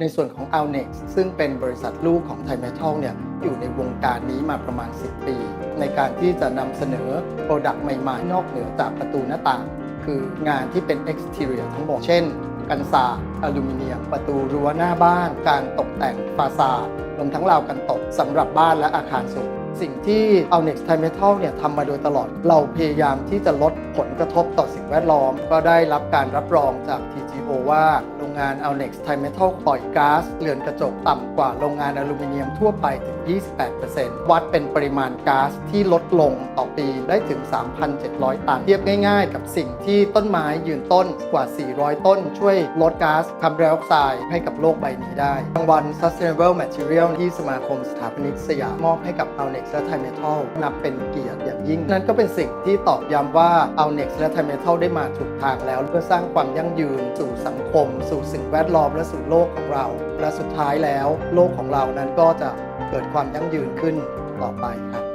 ในส่วนของ a l n e x ซึ่งเป็นบริษัทลูกของไทยเมทัลเนี่ยอยู่ในวงการนี้มาประมาณ 10 ปี ในการที่จะนำเสนอโปรดักต์ใหม่ๆ นอกเหนือจากประตูหน้าต่าง คืองานที่เป็น exterior ทั้งหมด เช่น กันศาสอลูมิเนียม ประตูรั้วหน้าบ้าน การตกแต่งฟาซาดรวมทั้งราวกันตกสำหรับบ้านและอาคารสูง สิ่งที่ a l n e x Thai Metal เนี่ยทำมาโดยตลอด เราพยายามที่จะลดผลกระทบต่อสิ่งแวดล้อม ก็ได้รับการรับรองจาก TGO ว่าโรงงาน a l n e x Thai Metal ปล่อยก๊าซเรือนกระจกต่ำกว่าโรงงานอลูมิเนียมทั่วไปถึง 28%วัดเป็นปริมาณก๊าซที่ลดลงต่อปีได้ถึง 3,700 ตัน เทียบง่ายๆ กับสิ่งที่ต้นไม้ยืนต้นกว่า 400 ต้น ช่วยลดก๊าซคาร์บอนไดออกไซด์ให้กับโลกใบนี้ได้รางวัล Sustainable Material ที่สมาคมสถาปนิกสยามมอบให้กับ a l n e x และ Thai Metal นับเป็นเกียรติอย่างยิ่ง นั่นก็เป็นสิ่งที่ตอกย้ำว่า a l n e x และ Thai Metal ได้มาถูกทางแล้ว เพื่อสร้างความยั่งยืน สู่สังคม สู่สิ่งแวดล้อมและสู่โลกของเรา และสุดท้ายแล้ว โลกของเรานั้นก็จะเกิดความยั่งยืนขึ้นต่อไปครับ